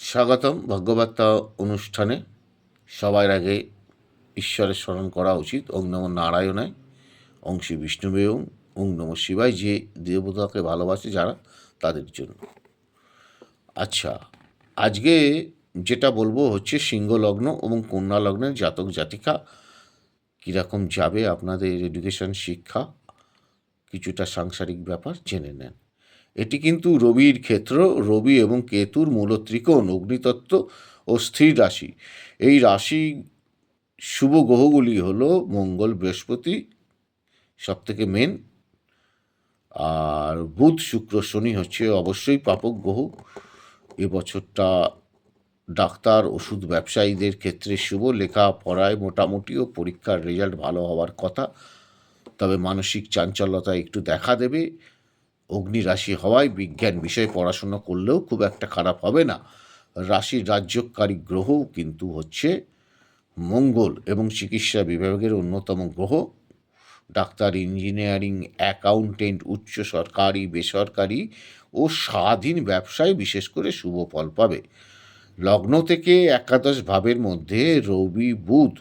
স্বাগতম ভাগ্যবার্তা অনুষ্ঠানে। সবার আগে ঈশ্বরের স্মরণ করা উচিত। ওং নম নারায়ণায় অংশী বিষ্ণুবে ওং। ওং নম শিবায়। যে দেবতাকে ভালোবাসে যারা, তাদের জন্য। আচ্ছা আজকে যেটা বলব হচ্ছে সিংহ লগ্ন এবং কন্যা লগ্নের জাতক জাতিকা কীরকম যাবে আপনাদের এডুকেশন শিক্ষা, কিছুটা সাংসারিক ব্যাপার জেনে নেন। এটি কিন্তু রবির ক্ষেত্র, রবি এবং কেতুর মূল ত্রিকোণ, অগ্নিতত্ত্ব ও স্থির রাশি। এই রাশি শুভ গ্রহগুলি হল মঙ্গল, বৃহস্পতি সব থেকে মেন আর বুধ, শুক্র, শনি হচ্ছে অবশ্যই পাপক গ্রহ। এবছরটা ডাক্তার, ওষুধ ব্যবসায়ীদের ক্ষেত্রে শুভ লেখাপড়ায় মোটামুটি ও পরীক্ষার রেজাল্ট ভালো হওয়ার কথা। তবে মানসিক চাঞ্চল্যতা একটু দেখা দেবে। অগ্নি রাশি হওয়ায় বিজ্ঞান বিষয়ে পড়াশোনা করলেও খুব একটা খারাপ হবে না। রাশির রাজ্যকারী গ্রহ কিন্তু হচ্ছে মঙ্গল এবং চিকিৎসা বিভাগের অন্যতম গ্রহ। ডাক্তার, ইঞ্জিনিয়ারিং, অ্যাকাউন্টেন্ট, উচ্চ সরকারি, বেসরকারি ও স্বাধীন ব্যবসায় বিশেষ করে শুভ ফল পাবে। লগ্ন থেকে একাদশ ভাবের মধ্যে রবি বুধ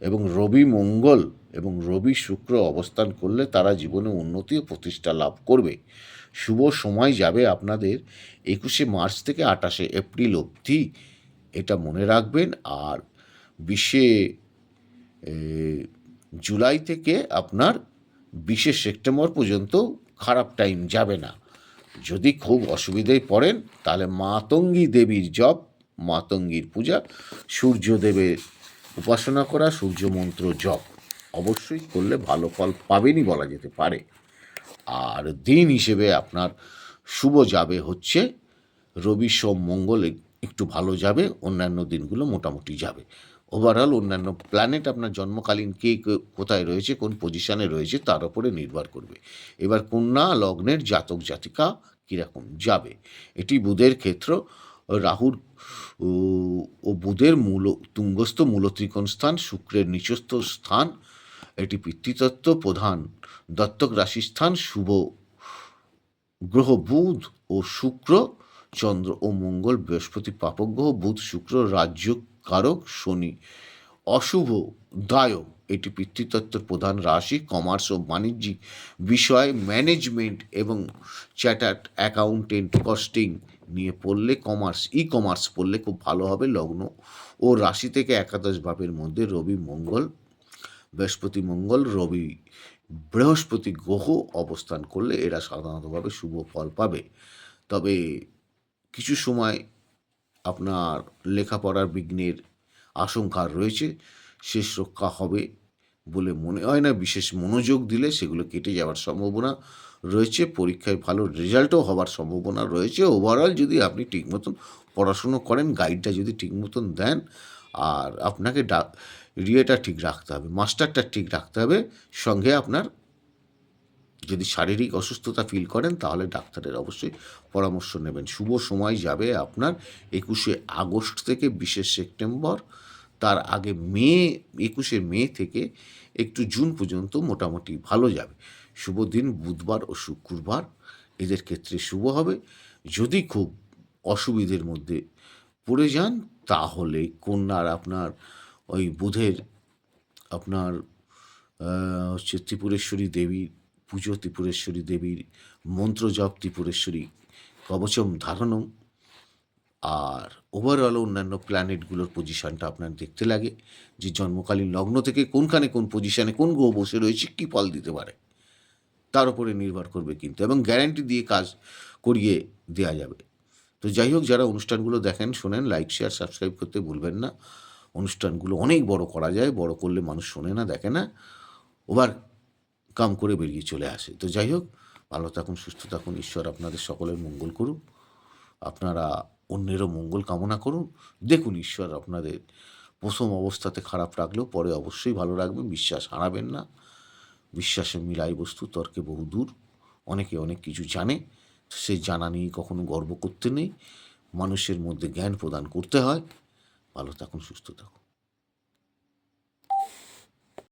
এবং রবি মঙ্গল এবং রবি শুক্র অবস্থান করলে তারা জীবনে উন্নতি ও প্রতিষ্ঠা লাভ করবে। শুভ সময় যাবে আপনাদের একুশে মার্চ থেকে আঠাশে এপ্রিল অবধি, এটা মনে রাখবেন। আর বিশে জুলাই থেকে আপনার বিশে সেপ্টেম্বর পর্যন্ত খারাপ টাইম যাবে না। যদি খুব অসুবিধায় পড়েন, তাহলে মাতঙ্গী দেবীর জপ, মাতঙ্গীর পূজা, সূর্যদেবের উপাসনা করা সূর্য মন্ত্র জপ। অবশ্যই করলে ভালো ফল পাবেনই বলা যেতে পারে। আর দিন হিসেবে আপনার শুভ যাবে হচ্ছে, রবি, সোম, মঙ্গল একটু ভালো যাবে, অন্যান্য দিনগুলো মোটামুটি যাবে। ওভারঅল অন্যান্য প্ল্যানেট আপনার জন্মকালীন কে কোথায় রয়েছে, কোন পজিশানে রয়েছে, তার উপরে নির্ভর করবে। এবার কন্যা, লগ্নের জাতক, জাতিকা কীরকম যাবে? এটি বুধের ক্ষেত্র, রাহুর ও- বুধের মূল, তুঙ্গস্থ মূল ত্রিকোণ স্থান, শুক্রের নিচস্থ স্থান এটি পিতৃতত্ত্ব প্রধান। দত্তক রাশিস্থান শুভ। গ্রহ বুধ ও শুক্র, চন্দ্র ও মঙ্গল, বৃহস্পতি পাপক গ্রহ, বুধ, শুক্র, রাজ্য কারক, শনি। অশুভ, দায়ক, এটি পিতৃতত্ত্বের প্রধান রাশি, কমার্স ও বাণিজ্যিক বিষয়, ম্যানেজমেন্ট এবং চ্যাটার্ড অ্যাকাউন্টেন্ট কস্টিং নিয়ে পড়লে কমার্স ই কমার্স পড়লে খুব ভালো হবে, লগ্ন ও রাশি থেকে একাদশ ভাবের মধ্যে রবি, মঙ্গল বৃহস্পতি, মঙ্গল, রবি, বৃহস্পতি গ্রহ অবস্থান করলে এরা সাধারণতভাবে শুভ ফল পাবে। তবে কিছু সময় আপনার লেখাপড়ার বিঘ্নের আশঙ্কা রয়েছে, শেষ রক্ষা হবে বলে মনে হয় না। বিশেষ মনোযোগ দিলে সেগুলো কেটে যাওয়ার সম্ভাবনা রয়েছে, পরীক্ষায় ভালো রেজাল্টও হওয়ার সম্ভাবনা রয়েছে। ওভারঅল যদি আপনি ঠিক মতন পড়াশুনো করেন গাইডটা যদি ঠিক মতন দেন, আর আপনাকে ডা ইয়েটা ঠিক রাখতে হবে, মাস্টারটা ঠিক রাখতে হবে, সঙ্গে আপনার যদি শারীরিক অসুস্থতা ফিল করেন তাহলে ডাক্তারের অবশ্যই পরামর্শ নেবেন। শুভ সময় যাবে আপনার একুশে আগস্ট থেকে বিশে সেপ্টেম্বর, তার আগে মে, একুশে মে থেকে একটু জুন পর্যন্ত মোটামুটি ভালো যাবে। শুভ দিন, বুধবার ও শুক্রবার, এদের ক্ষেত্রে শুভ হবে। যদি খুব অসুবিধের মধ্যে পড়ে যান তাহলে কন্যার আপনার ওই বুধের আপনার হচ্ছে ত্রিপুরেশ্বরী দেবীর পুজো, ত্রিপুরেশ্বরী দেবীর মন্ত্র জপ, ত্রিপুরেশ্বরী কবচম ধারণম। আর ওভারঅল অন্যান্য প্ল্যানেটগুলোর পজিশনটা আপনার দেখতে লাগে যে জন্মকালীন লগ্ন থেকে কোনখানে কোন পজিশনে কোন গ্রহ বসে রয়েছে, কী ফল দিতে পারে, তার উপরে নির্ভর করবে কিন্তু, এবং গ্যারান্টি দিয়ে কাজ করিয়ে দেওয়া যাবে। তো যাই হোক, যারা অনুষ্ঠানগুলো দেখেন, শোনেন লাইক শেয়ার সাবস্ক্রাইব করতে ভুলবেন না। অনুষ্ঠানগুলো অনেক বড় করা যায়, বড় করলে মানুষ শোনে না, দেখে না ওভার কাম করে বেরিয়ে চলে আসে। তো যাই হোক, ভালো থাকুন, সুস্থ থাকুন, ঈশ্বর আপনাদের সকলের মঙ্গল করুন আপনারা অন্যেরও মঙ্গল কামনা করুন। দেখুন ঈশ্বর আপনাদের প্রথম অবস্থাতে খারাপ রাখলেও পরে অবশ্যই ভালো রাখবেন, বিশ্বাস হারাবেন না। বিশ্বাসে মিলাই বস্তু, তর্কে বহু দূর, অনেকে অনেক কিছু জানে। সে জানা নিয়ে কখনো গর্ব করতে নেই। মানুষের মধ্যে জ্ঞান প্রদান করতে হয়। ভালো থাকুন সুস্থ থাকুন